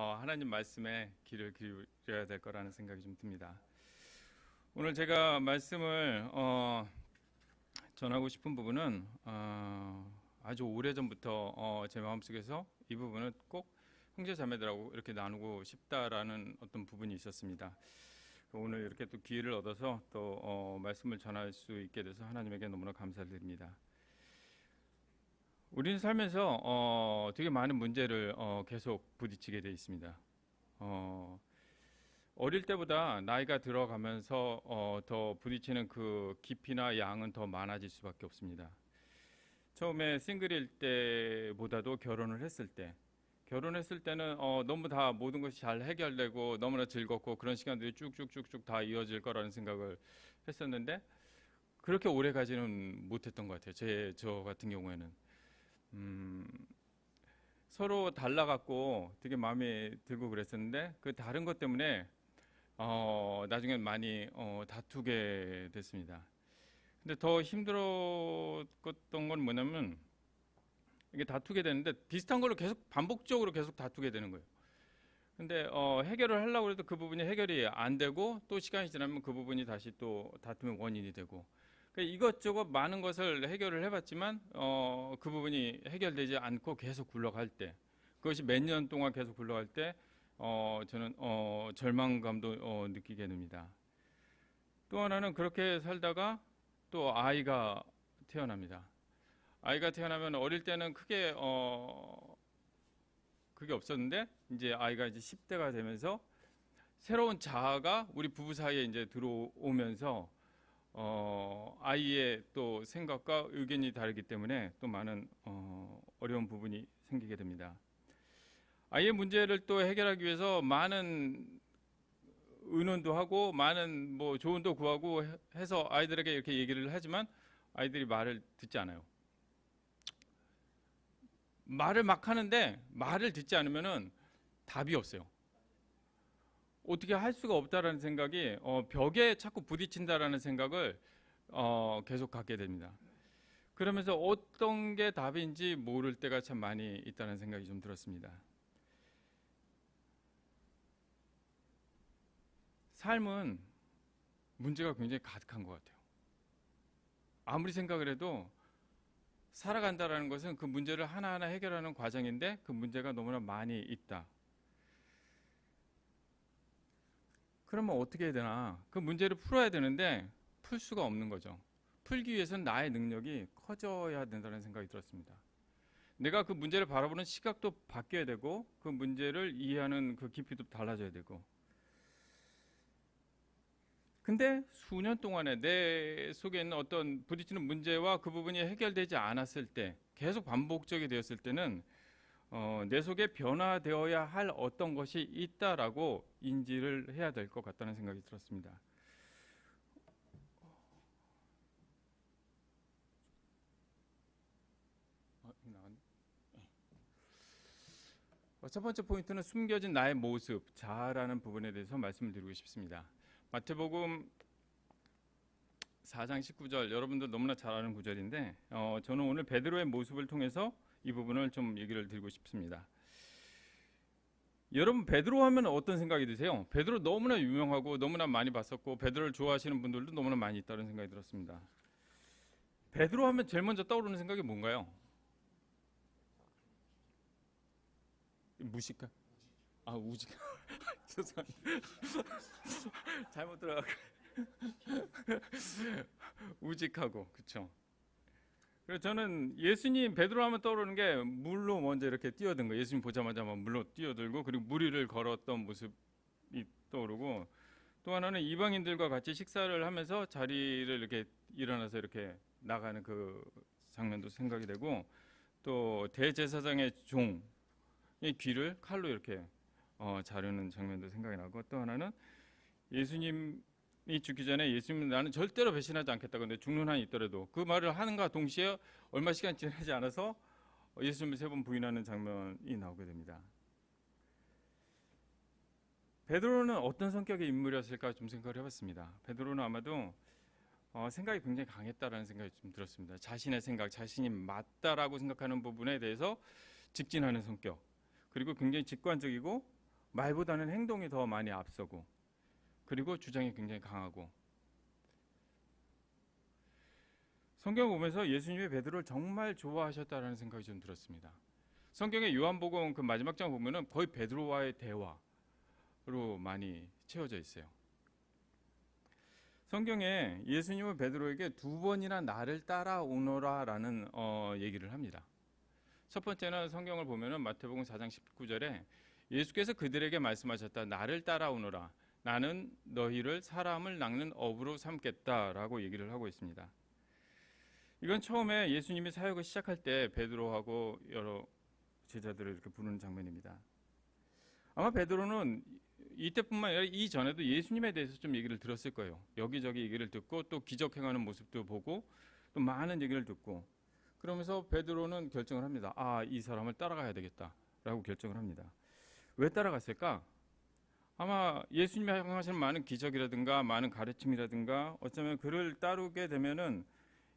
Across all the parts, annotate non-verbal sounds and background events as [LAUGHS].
어, 하나님 말씀에 귀를 기울여야 될 거라는 생각이 좀 듭니다. 오늘 제가 말씀을 어, 전하고 싶은 부분은 어, 아주 오래 전부터 어, 제 마음속에서 이 부분을 꼭 형제 자매들하고 이렇게 나누고 싶다라는 어떤 부분이 있었습니다. 오늘 이렇게 또 기회를 얻어서 또 어, 말씀을 전할 수 있게 돼서 하나님에게 너무나 감사드립니다. 우리는 살면서 어, 되게 많은 문제를 어, 계속 부딪히게 돼 있습니다. 어, 어릴 때보다 나이가 들어가면서 어, 더 부딪히는 그 깊이나 양은 더 많아질 수밖에 없습니다. 처음에 싱글일 때보다도 결혼을 했을 때, 결혼했을 때는 어, 너무 다 모든 것이 잘 해결되고 너무나 즐겁고 그런 시간들이 쭉쭉쭉쭉 다 이어질 거라는 생각을 했었는데 그렇게 오래 가지는 못했던 것 같아요. 제 저 같은 경우에는. 음, 서로 달라갖고 되게 마음에 들고 그랬었는데 그 다른 것 때문에 어, 나중에 많이 어, 다투게 됐습니다. 근데 더 힘들었던 건 뭐냐면 이게 다투게 되는데 비슷한 걸로 계속 반복적으로 계속 다투게 되는 거예요. 근데 어, 해결을 하려고 해도 그 부분이 해결이 안 되고 또 시간이 지나면 그 부분이 다시 또 다툼의 원인이 되고 이것저것 많은 것을 해결을 해봤지만 어, 그 부분이 해결되지 않고 계속 굴러갈 때 그것이 몇 년 동안 계속 굴러갈 때 어, 저는 어, 절망감도 어, 느끼게 됩니다. 또 하나는 그렇게 살다가 또 아이가 태어납니다. 아이가 태어나면 어릴 때는 크게 어, 그게 없었는데 이제 아이가 이제 10대가 되면서 새로운 자아가 우리 부부 사이에 이제 들어오면서 어, 아이의 또 생각과 의견이 다르기 때문에 또 많은 어, 어려운 부분이 생기게 됩니다. 아이의 문제를 또 해결하기 위해서 많은 의논도 하고 많은 뭐 조언도 구하고 해서 아이들에게 이렇게 얘기를 하지만 아이들이 말을 듣지 않아요. 말을 막 하는데 말을 듣지 않으면은 답이 없어요. 어떻게 할 수가 없다라는 생각이 어, 벽에 자꾸 부딪힌다라는 생각을 어, 계속 갖게 됩니다. 그러면서 어떤 게 답인지 모를 때가 참 많이 있다는 생각이 좀 들었습니다. 삶은 문제가 굉장히 가득한 것 같아요. 아무리 생각을 해도 살아간다라는 것은 그 문제를 하나하나 해결하는 과정인데 그 문제가 너무나 많이 있다. 그러면 어떻게 해야 되나? 그 문제를 풀어야 되는데 풀 수가 없는 거죠. 풀기 위해서는 나의 능력이 커져야 된다는 생각이 들었습니다. 내가 그 문제를 바라보는 시각도 바뀌어야 되고 그 문제를 이해하는 그 깊이도 달라져야 되고 근데 수년 동안에 내 속에 있는 어떤 부딪히는 문제와 그 부분이 해결되지 않았을 때 계속 반복적이 되었을 때는 어, 내 속에 변화되어야 할 어떤 것이 있다라고 인지를 해야 될 것 같다는 생각이 들었습니다. 어, 첫 번째 포인트는 숨겨진 나의 모습, 자아라는 부분에 대해서 말씀을 드리고 싶습니다. 마태복음 4장 19절 여러분들 너무나 잘 아는 구절인데 어, 저는 오늘 베드로의 모습을 통해서 이 부분을 좀 얘기를 드리고 싶습니다. 여러분 베드로 하면 어떤 생각이 드세요? 베드로 너무나 유명하고 너무나 많이 봤었고 베드로를 좋아하시는 분들도 너무나 많이 있다는 생각이 들었습니다. 베드로 하면 제일 먼저 떠오르는 생각이 뭔가요? 무식가? 아 우직. [LAUGHS] 죄송합니다. 잘못 들어가. [LAUGHS] 우직하고 그렇죠. 그래서 저는 예수님 베드로 하면 떠오르는 게 물로 먼저 이렇게 뛰어든 거. 예수님 보자마자 막 물로 뛰어들고 그리고 무리를 걸었던 모습이 떠오르고 또 하나는 이방인들과 같이 식사를 하면서 자리를 이렇게 일어나서 이렇게 나가는 그 장면도 생각이 되고 또 대제사장의 종의 귀를 칼로 이렇게 어, 자르는 장면도 생각이 나고 또 하나는 예수님 이 죽기 전에 예수님 나는 절대로 배신하지 않겠다. 근데 죽는 한이 있더라도 그 말을 하는가 동시에 얼마 시간 지나지 않아서 예수님을 세 번 부인하는 장면이 나오게 됩니다. 베드로는 어떤 성격의 인물이었을까 좀 생각을 해봤습니다. 베드로는 아마도 어, 생각이 굉장히 강했다라는 생각이 좀 들었습니다. 자신의 생각, 자신이 맞다라고 생각하는 부분에 대해서 직진하는 성격, 그리고 굉장히 직관적이고 말보다는 행동이 더 많이 앞서고 그리고 주장이 굉장히 강하고 성경 보면서 예수님이 베드로를 정말 좋아하셨다라는 생각이 좀 들었습니다. 성경의 요한복음 그 마지막 장 보면은 거의 베드로와의 대화로 많이 채워져 있어요. 성경에 예수님은 베드로에게 두 번이나 나를 따라오너라라는 어, 얘기를 합니다. 첫 번째는 성경을 보면은 마태복음 4장 19절에 예수께서 그들에게 말씀하셨다. 나를 따라오너라. 나는 너희를 사람을 낚는 업으로 삼겠다라고 얘기를 하고 있습니다. 이건 처음에 예수님이 사역을 시작할 때 베드로하고 여러 제자들을 이렇게 부르는 장면입니다. 아마 베드로는 이때뿐만 아니라 이전에도 예수님에 대해서 좀 얘기를 들었을 거예요. 여기저기 얘기를 듣고 또 기적 행하는 모습도 보고 또 많은 얘기를 듣고 그러면서 베드로는 결정을 합니다. 아, 이 사람을 따라가야 되겠다라고 결정을 합니다. 왜 따라갔을까? 아마 예수님이 행하시는 많은 기적이라든가 많은 가르침이라든가 어쩌면 그를 따르게 되면은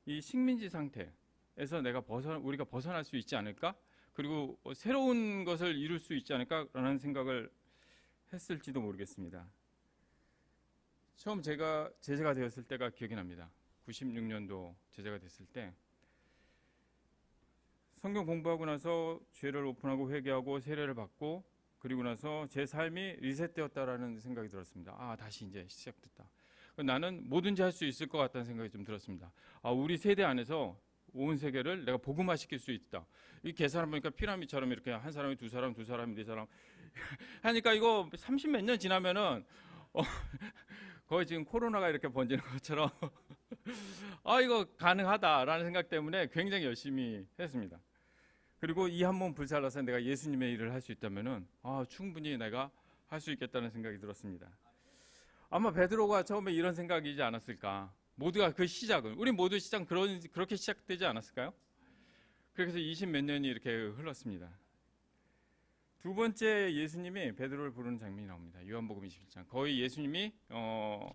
이 식민지 상태에서 내가 벗어 우리가 벗어날 수 있지 않을까? 그리고 새로운 것을 이룰 수 있지 않을까라는 생각을 했을지도 모르겠습니다. 처음 제가 제자가 되었을 때가 기억이 납니다. 96년도 제자가 됐을 때 성경 공부하고 나서 죄를 오픈하고 회개하고 세례를 받고 그리고 나서 제 삶이 리셋되었다라는 생각이 들었습니다. 아 다시 이제 시작됐다. 나는 뭐든지 할 수 있을 것 같다는 생각이 좀 들었습니다. 아 우리 세대 안에서 온 세계를 내가 복음화 시킬 수 있다. 이 계산을 보니까 피라미처럼 이렇게 한 사람이 두 사람, 두 사람이 네 사람 [LAUGHS] 하니까 이거 30 몇 년 지나면은 어, [LAUGHS] 거의 지금 코로나가 이렇게 번지는 것처럼 [LAUGHS] 아 이거 가능하다라는 생각 때문에 굉장히 열심히 했습니다. 그리고 이한몸 불살라서 내가 예수님의 일을 할 수 있다면은 아 충분히 내가 할 수 있겠다는 생각이 들었습니다. 아마 베드로가 처음에 이런 생각이지 않았을까? 모두가 그 시작은 우리 모두 시작 그런 그렇게 시작되지 않았을까요? 그래서 20 몇 년이 이렇게 흘렀습니다. 두 번째 예수님이 베드로를 부르는 장면이 나옵니다. 요한복음 21장. 거의 예수님이 어,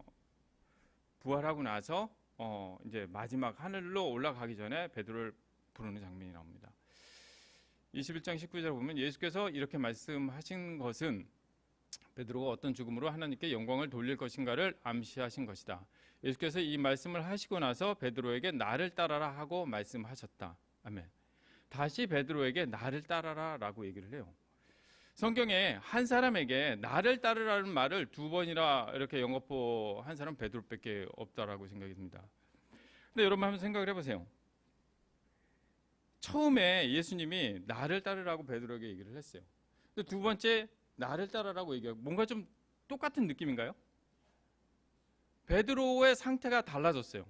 부활하고 나서 어, 이제 마지막 하늘로 올라가기 전에 베드로를 부르는 장면이 나옵니다. 21장 19절 보면 예수께서 이렇게 말씀하신 것은 베드로가 어떤 죽음으로 하나님께 영광을 돌릴 것인가를 암시하신 것이다. 예수께서 이 말씀을 하시고 나서 베드로에게 나를 따라라 하고 말씀하셨다. 아멘. 다시 베드로에게 나를 따라라라고 얘기를 해요. 성경에 한 사람에게 나를 따르라는 말을 두 번이나 이렇게 영어포 한 사람 베드로밖에 없다라고 생각이 듭니다. 근데 여러분 한번 생각을 해보세요. 처음에 예수님이 나를 따르라고 베드로에게 얘기를 했어요. 근데 두 번째 나를 따르라고 얘기하고 뭔가 좀 똑같은 느낌인가요? 베드로의 상태가 달라졌어요.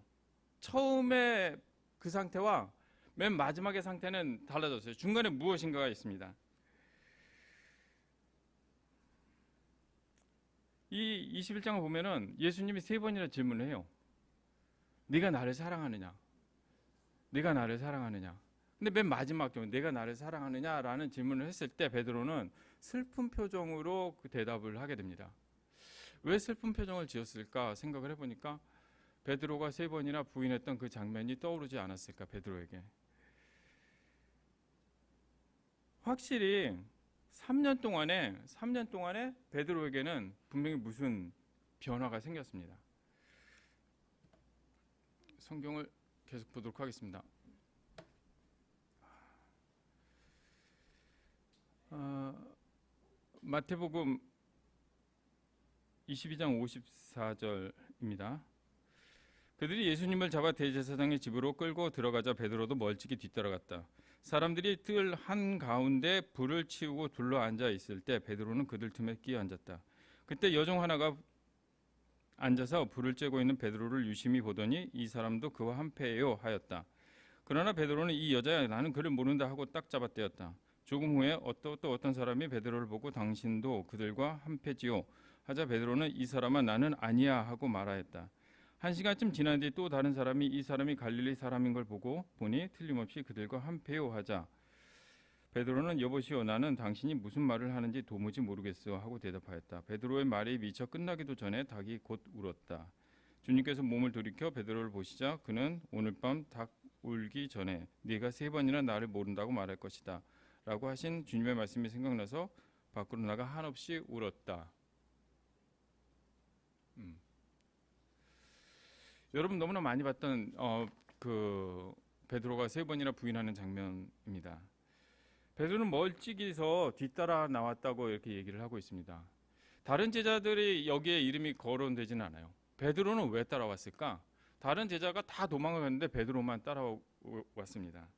처음에 그 상태와 맨 마지막의 상태는 달라졌어요. 중간에 무엇인가가 있습니다. 이 21장을 보면은 예수님이 세 번이나 질문을 해요. 네가 나를 사랑하느냐? 네가 나를 사랑하느냐? 근데 맨 마지막 경우 내가 나를 사랑하느냐라는 질문을 했을 때 베드로는 슬픈 표정으로 그 대답을 하게 됩니다. 왜 슬픈 표정을 지었을까 생각을 해보니까 베드로가 세 번이나 부인했던 그 장면이 떠오르지 않았을까 베드로에게. 확실히 3년 동안에 3년 동안에 베드로에게는 분명히 무슨 변화가 생겼습니다. 성경을 계속 보도록 하겠습니다. 어, 마태복음 22장 54절입니다. 그들이 예수님을 잡아 대제사장의 집으로 끌고 들어가자 베드로도 멀찍이 뒤따라갔다. 사람들이 뜰 한 가운데 불을 치우고 둘러 앉아 있을 때 베드로는 그들 틈에 끼어 앉았다. 그때 여종 하나가 앉아서 불을 쬐고 있는 베드로를 유심히 보더니 이 사람도 그와 한패예요 하였다. 그러나 베드로는 이 여자야 나는 그를 모른다 하고 딱 잡아떼었다. 조금 후에 어떤 또 어떤 사람이 베드로를 보고 당신도 그들과 한패지요 하자 베드로는 이 사람아 나는 아니야 하고 말하였다. 한 시간쯤 지난 뒤 또 다른 사람이 이 사람이 갈릴리 사람인 걸 보고 보니 틀림없이 그들과 한패요 하자 베드로는 여보시오 나는 당신이 무슨 말을 하는지 도무지 모르겠어 하고 대답하였다. 베드로의 말이 미처 끝나기도 전에 닭이 곧 울었다. 주님께서 몸을 돌이켜 베드로를 보시자 그는 오늘 밤 닭 울기 전에 네가 세 번이나 나를 모른다고 말할 것이다. 라고 하신 주님의 말씀이 생각나서 밖으로 나가 한없이 울었다. 음. 여러분 너무나 많이 봤던 어, 그 베드로가 세 번이나 부인하는 장면입니다. 베드로는 멀찍이서 뒤따라 나왔다고 이렇게 얘기를 하고 있습니다. 다른 제자들이 여기에 이름이 거론되지는 않아요. 베드로는 왜 따라왔을까? 다른 제자가 다 도망을 갔는데 베드로만 따라왔습니다.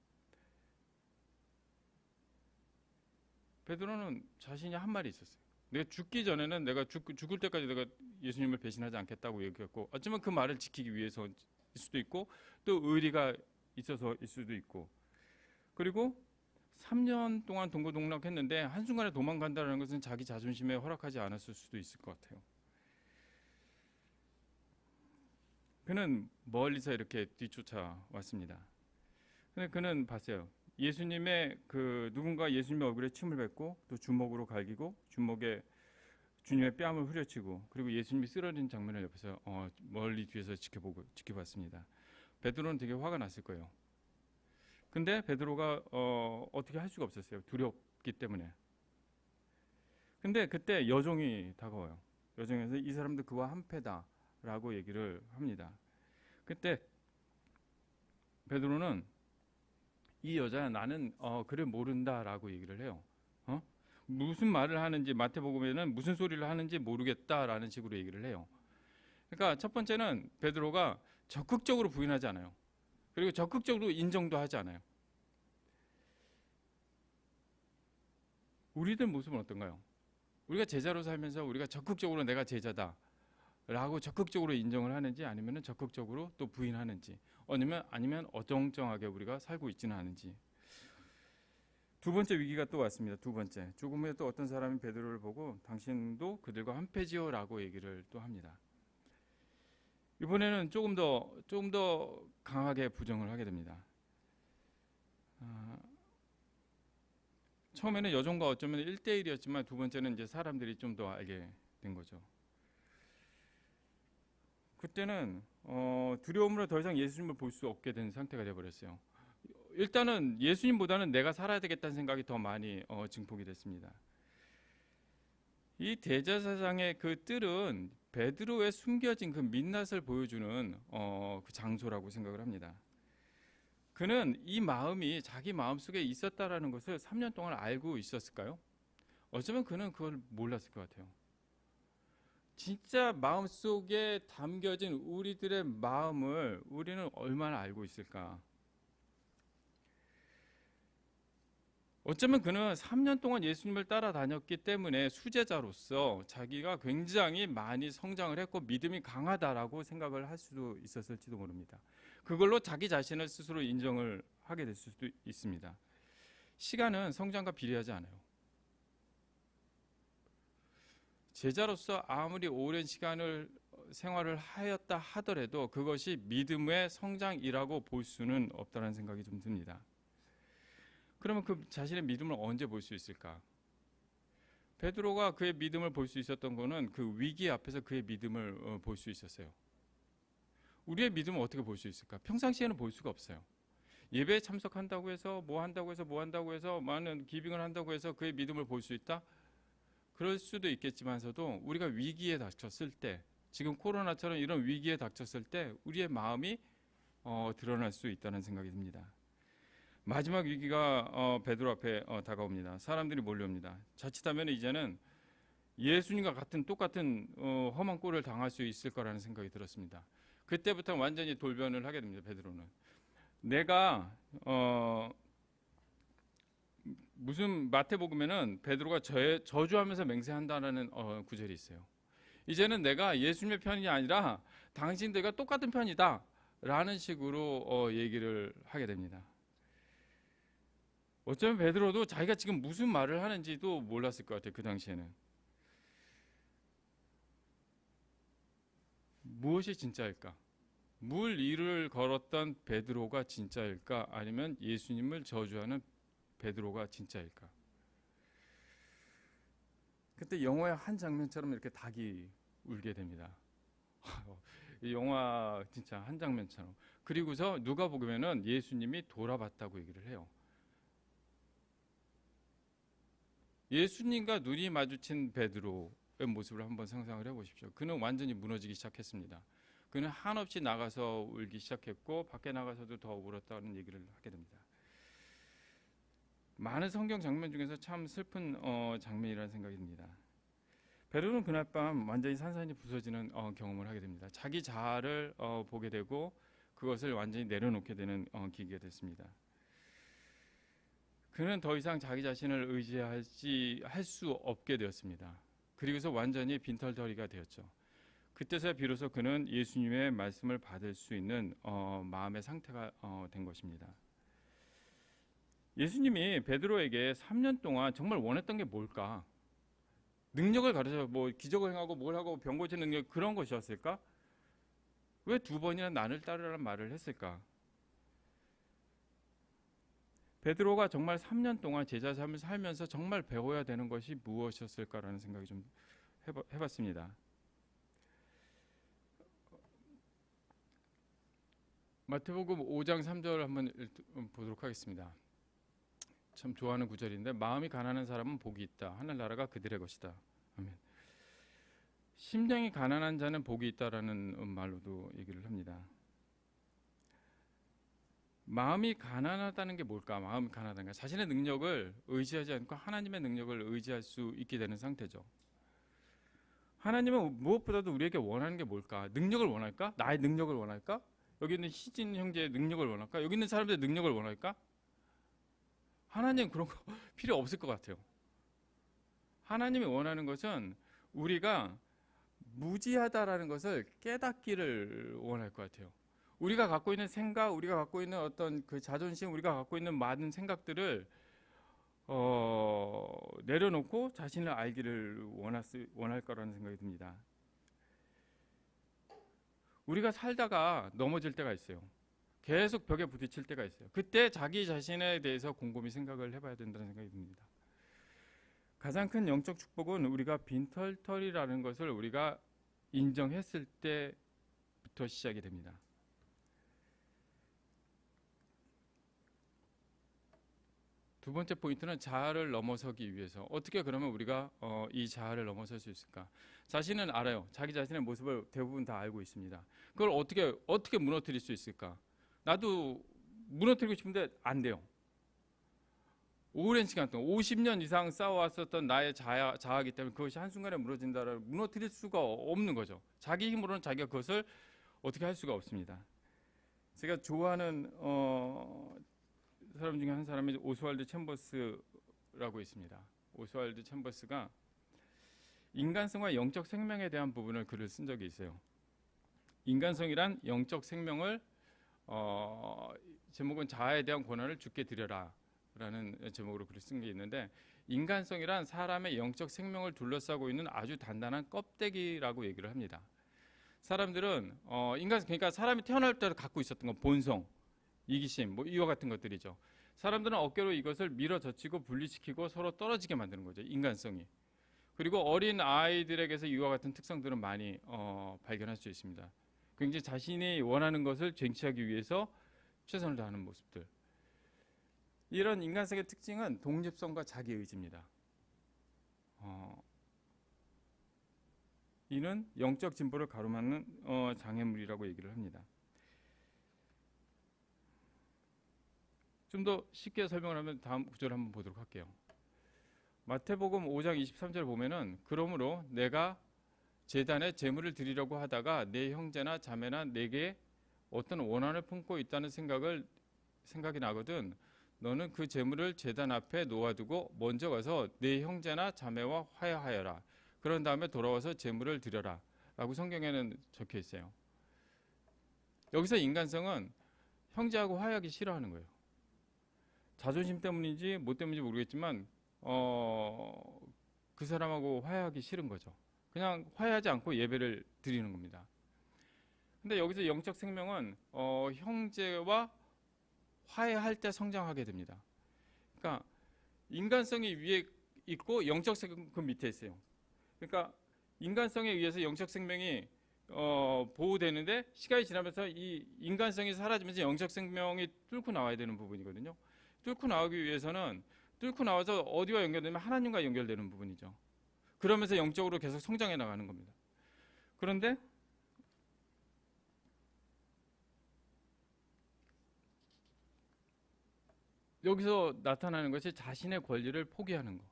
베드로는 자신이 한 말이 있었어요. 내가 죽기 전에는 내가 죽, 죽을 때까지 내가 예수님을 배신하지 않겠다고 얘기했고 어쩌면 그 말을 지키기 위해서일 수도 있고 또 의리가 있어서일 수도 있고 그리고 3년 동안 동고동락했는데 한순간에 도망간다는 것은 자기 자존심에 허락하지 않았을 수도 있을 것 같아요. 그는 멀리서 이렇게 뒤쫓아 왔습니다. 근데 그는 봤어요. 예수님의 그 누군가 예수님의 얼굴에 침을 뱉고 또 주먹으로 갈기고 주먹에 주님의 뺨을 후려치고 그리고 예수님이 쓰러진 장면을 옆에서 어, 멀리 뒤에서 지켜보고 지켜봤습니다. 베드로는 되게 화가 났을 거예요. 근데 베드로가 어, 어떻게 할 수가 없었어요. 두렵기 때문에. 근데 그때 여종이 다가와요. 여종에서 이 사람도 그와 한패다라고 얘기를 합니다. 그때 베드로는 이 여자 나는 어, 그를 모른다라고 얘기를 해요. 어? 무슨 말을 하는지 마태복음에는 무슨 소리를 하는지 모르겠다라는 식으로 얘기를 해요. 그러니까 첫 번째는 베드로가 적극적으로 부인하지 않아요. 그리고 적극적으로 인정도 하지 않아요. 우리들 모습은 어떤가요? 우리가 제자로 살면서 우리가 적극적으로 내가 제자다. 라고 적극적으로 인정을 하는지 아니면 적극적으로 또 부인하는지 아니면 아니면 어정쩡하게 우리가 살고 있지는 않은지 두 번째 위기가 또 왔습니다. 두 번째 조금 후에 또 어떤 사람이 베드로를 보고 당신도 그들과 한패지요라고 얘기를 또 합니다. 이번에는 조금 더 조금 더 강하게 부정을 하게 됩니다. 아, 처음에는 여종과 어쩌면 1대1이었지만 두 번째는 이제 사람들이 좀 더 알게 된 거죠. 그때는 어, 두려움으로 더 이상 예수님을 볼 수 없게 된 상태가 되어버렸어요. 일단은 예수님보다는 내가 살아야 되겠다는 생각이 더 많이 어, 증폭이 됐습니다. 이 대제사장의 그 뜰은 베드로의 숨겨진 그 민낯을 보여주는 어, 그 장소라고 생각을 합니다. 그는 이 마음이 자기 마음 속에 있었다라는 것을 3년 동안 알고 있었을까요? 어쩌면 그는 그걸 몰랐을 것 같아요. 진짜 마음 속에 담겨진 우리들의 마음을 우리는 얼마나 알고 있을까? 어쩌면 그는 3년 동안 예수님을 따라다녔기 때문에 수제자로서 자기가 굉장히 많이 성장을 했고 믿음이 강하다라고 생각을 할 수도 있었을지도 모릅니다. 그걸로 자기 자신을 스스로 인정을 하게 될 수도 있습니다. 시간은 성장과 비례하지 않아요. 제자로서 아무리 오랜 시간을 생활을 하였다 하더라도 그것이 믿음의 성장이라고 볼 수는 없다는 생각이 좀 듭니다. 그러면 그 자신의 믿음을 언제 볼 수 있을까? 베드로가 그의 믿음을 볼 수 있었던 것은 그 위기 앞에서 그의 믿음을 어, 볼수 있었어요. 우리의 믿음을 어떻게 볼 수 있을까? 평상시에는 볼 수가 없어요. 예배에 참석한다고 해서 뭐 한다고 해서 뭐 한다고 해서 많은 기빙을 한다고 해서 그의 믿음을 볼 수 있다? 그럴 수도 있겠지만서도 우리가 위기에 닥쳤을 때 지금 코로나처럼 이런 위기에 닥쳤을 때 우리의 마음이 어, 드러날 수 있다는 생각이 듭니다. 마지막 위기가 어, 베드로 앞에 어, 다가옵니다. 사람들이 몰려옵니다. 자칫하면 이제는 예수님과 같은 똑같은 어, 험한 꼴을 당할 수 있을 거라는 생각이 들었습니다. 그때부터 완전히 돌변을 하게 됩니다. 베드로는 내가 어, 무슨 마태복음에는 베드로가 저, 저주하면서 맹세한다라는 어, 구절이 있어요. 이제는 내가 예수님의 편이 아니라 당신들과 똑같은 편이다 라는 식으로 어, 얘기를 하게 됩니다. 어쩌면 베드로도 자기가 지금 무슨 말을 하는지도 몰랐을 것 같아요. 그 당시에는 무엇이 진짜일까? 물 위를 걸었던 베드로가 진짜일까? 아니면 예수님을 저주하는 베드로가 진짜일까? 그때 영화의 한 장면처럼 이렇게 닭이 울게 됩니다. [LAUGHS] 이 영화 진짜 한 장면처럼. 그리고서 누가 보면은 예수님이 돌아봤다고 얘기를 해요. 예수님과 눈이 마주친 베드로의 모습을 한번 상상을 해보십시오. 그는 완전히 무너지기 시작했습니다. 그는 한없이 나가서 울기 시작했고 밖에 나가서도 더 울었다는 얘기를 하게 됩니다. 많은 성경 장면 중에서 참 슬픈 어, 장면이라는 생각이 듭니다. 베드로는 그날 밤 완전히 산산이 부서지는 어, 경험을 하게 됩니다. 자기 자아를 어, 보게 되고 그것을 완전히 내려놓게 되는 어, 기계가 됐습니다. 그는 더 이상 자기 자신을 의지하지 할 수 없게 되었습니다. 그리고서 완전히 빈털터리가 되었죠. 그때서야 비로소 그는 예수님의 말씀을 받을 수 있는 어, 마음의 상태가 어, 된 것입니다. 예수님이 베드로에게 3년 동안 정말 원했던 게 뭘까? 능력을 가르쳐 뭐 기적을 행하고 뭘 하고 병 고치는 능력 그런 것이었을까? 왜 두 번이나 나를 따르라는 말을 했을까? 베드로가 정말 3년 동안 제자 삶을 살면서 정말 배워야 되는 것이 무엇이었을까라는 생각이 좀 해봐, 해봤습니다. 마태복음 5장 3절 한번 읽- 보도록 하겠습니다. 참 좋아하는 구절인데 마음이 가난한 사람은 복이 있다. 하늘나라가 그들의 것이다. 아멘. 심령이 가난한 자는 복이 있다라는 말로도 얘기를 합니다. 마음이 가난하다는 게 뭘까? 마음이 게 자신의 능력을 의지하지 않고 하나님의 능력을 의지할 수 있게 되는 상태죠. 하나님은 무엇보다도 우리에게 원하는 게 뭘까? 능력을 원할까? 나의 능력을 원할까? 여기 있는 희진 형제의 능력을 원할까? 여기 있는 사람들의 능력을 원할까? 하나님 그런 거 [LAUGHS] 필요 없을 것 같아요. 하나님이 원하는 것은 우리가 무지하다라는 것을 깨닫기를 원할 것 같아요. 우리가 갖고 있는 생각, 우리가 갖고 있는 어떤 그 자존심, 우리가 갖고 있는 많은 생각들을 어, 내려놓고 자신을 알기를 수, 원할 거라는 생각이 듭니다. 우리가 살다가 넘어질 때가 있어요. 계속 벽에 부딪힐 때가 있어요. 그때 자기 자신에 대해서 곰곰이 생각을 해봐야 된다는 생각이 듭니다. 가장 큰 영적 축복은 우리가 빈털털이라는 것을 우리가 인정했을 때부터 시작이 됩니다. 두 번째 포인트는 자아를 넘어서기 위해서 어떻게 그러면 우리가 어, 이 자아를 넘어설 수 있을까? 자신은 알아요. 자기 자신의 모습을 대부분 다 알고 있습니다. 그걸 어떻게 어떻게 무너뜨릴 수 있을까? 나도 무너뜨리고 싶은데 안 돼요. 오랜 시간 동안 50년 이상 쌓아왔었던 나의 자아, 자아기 때문에 그것이 한순간에 무너진다를 무너뜨릴 수가 없는 거죠. 자기 힘으로는 자기가 그것을 어떻게 할 수가 없습니다. 제가 좋아하는 어, 사람 중에 한 사람이 오스왈드 챔버스라고 있습니다. 오스왈드 챔버스가 인간성과 영적 생명에 대한 부분을 글을 쓴 적이 있어요. 인간성이란 영적 생명을 어, 제목은 자아에 대한 권한을 주께 드려라라는 제목으로 글을 쓴 게 있는데 인간성이란 사람의 영적 생명을 둘러싸고 있는 아주 단단한 껍데기라고 얘기를 합니다. 사람들은 어, 인간 그러니까 사람이 태어날 때 갖고 있었던 건 본성, 이기심, 뭐 이와 같은 것들이죠. 사람들은 어깨로 이것을 밀어젖히고 분리시키고 서로 떨어지게 만드는 거죠. 인간성이. 그리고 어린 아이들에게서 이와 같은 특성들은 많이 어, 발견할 수 있습니다. 굉장히 자신이 원하는 것을 쟁취하기 위해서 최선을 다하는 모습들. 이런 인간성의 특징은 독립성과 자기 의지입니다. 어, 이는 영적 진보를 가로막는 어, 장애물이라고 얘기를 합니다. 좀 더 쉽게 설명을 하면 다음 구절 한번 보도록 할게요. 마태복음 5장 23절 보면은 그러므로 내가 재단에 제물을 드리려고 하다가 내 형제나 자매나 내게 어떤 원한을 품고 있다는 생각을 생각이 나거든. 너는 그 제물을 재단 앞에 놓아두고 먼저 가서 내 형제나 자매와 화해하여라. 그런 다음에 돌아와서 제물을 드려라. 라고 성경에는 적혀 있어요. 여기서 인간성은 형제하고 화해하기 싫어하는 거예요. 자존심 때문인지 뭐 때문인지 모르겠지만 어, 그 사람하고 화해하기 싫은 거죠. 그냥 화해하지 않고 예배를 드리는 겁니다. 근데 여기서 영적 생명은 어, 형제와 화해할 때 성장하게 됩니다. 그러니까 인간성이 위에 있고 영적 생명 그 밑에 있어요. 그러니까 인간성에 의해서 영적 생명이 어, 보호되는데 시간이 지나면서 이 인간성이 사라지면서 영적 생명이 뚫고 나와야 되는 부분이거든요. 뚫고 나오기 위해서는 뚫고 나와서 어디와 연결되면 하나님과 연결되는 부분이죠. 그러면서 영적으로 계속 성장해 나가는 겁니다. 그런데 여기서 나타나는 것이 자신의 권리를 포기하는 거.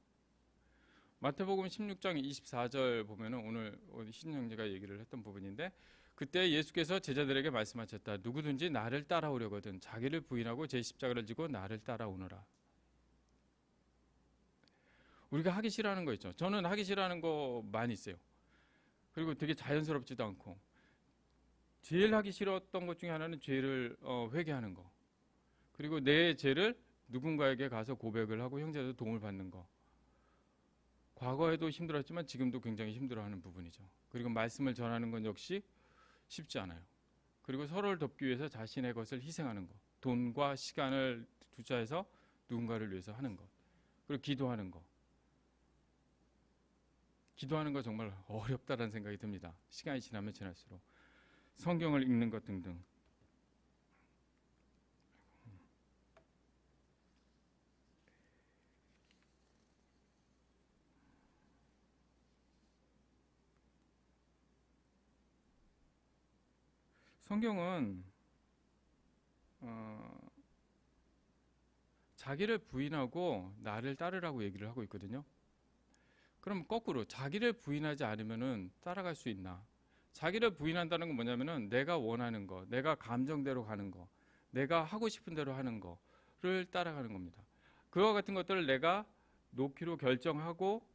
마태복음 16장 24절 보면은 오늘 신영재가 얘기를 했던 부분인데 그때 예수께서 제자들에게 말씀하셨다. 누구든지 나를 따라오려거든 자기를 부인하고 제 십자가를 지고 나를 따라오너라. 우리가 하기 싫어하는 거 있죠. 저는 하기 싫어하는 거 많이 있어요. 그리고 되게 자연스럽지도 않고 제일 하기 싫었던 것 중에 하나는 죄를 어, 회개하는 거. 그리고 내 죄를 누군가에게 가서 고백을 하고 형제도 도움을 받는 거. 과거에도 힘들었지만 지금도 굉장히 힘들어하는 부분이죠. 그리고 말씀을 전하는 건 역시 쉽지 않아요. 그리고 서로를 돕기 위해서 자신의 것을 희생하는 것, 돈과 시간을 투자해서 누군가를 위해서 하는 것, 그리고 기도하는 것. 기도하는 거 정말 어렵다라는 생각이 듭니다. 시간이 지나면 지날수록 성경을 읽는 것 등등. 성경은 어, 자기를 부인하고 나를 따르라고 얘기를 하고 있거든요. 그럼 거꾸로 자기를 부인하지 않으면은 따라갈 수 있나? 자기를 부인한다는 건 뭐냐면은 내가 원하는 거, 내가 감정대로 가는 거, 내가 하고 싶은 대로 하는 거를 따라가는 겁니다. 그와 같은 것들을 내가 놓기로 결정하고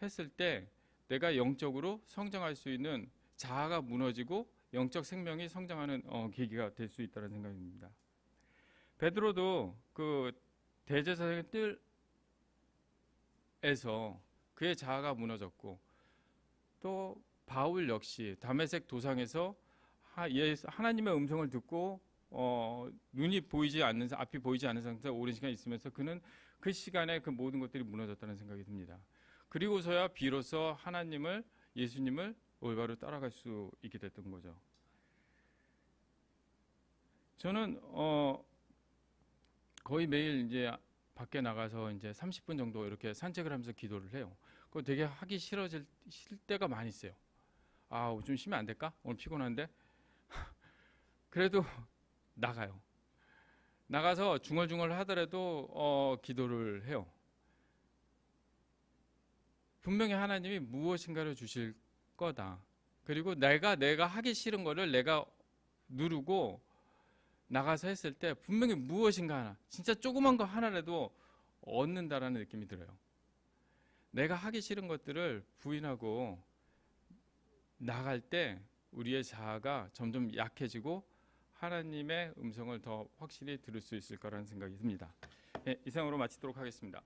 했을 때 내가 영적으로 성장할 수 있는 자아가 무너지고 영적 생명이 성장하는 어, 계기가 될 수 있다는 생각입니다. 베드로도 그 대제사장의 뜰에서 그의 자아가 무너졌고 또 바울 역시 다메섹 도상에서 하, 예수, 하나님의 음성을 듣고 어, 눈이 보이지 않는 앞이 보이지 않는 상태에서 오랜 시간 있으면서 그는 그 시간에 그 모든 것들이 무너졌다는 생각이 듭니다. 그리고서야 비로소 하나님을 예수님을 올바로 따라갈 수 있게 됐던 거죠. 저는 어 거의 매일 이제 밖에 나가서 이제 30분 정도 이렇게 산책을 하면서 기도를 해요. 그거 되게 하기 싫어질 싫을 때가 많이 있어요. 아, 좀 쉬면 안 될까? 오늘 피곤한데. [LAUGHS] 그래도 [LAUGHS] 나가요. 나가서 중얼중얼 하더라도 어, 기도를 해요. 분명히 하나님이 무엇인가를 주실 거다. 그리고 내가 내가 하기 싫은 거를 내가 누르고 나가서 했을 때 분명히 무엇인가 하나, 진짜 조그만 거 하나라도 얻는다라는 느낌이 들어요. 내가 하기 싫은 것들을 부인하고 나갈 때 우리의 자아가 점점 약해지고 하나님의 음성을 더 확실히 들을 수 있을 거라는 생각이 듭니다. 네, 이상으로 마치도록 하겠습니다.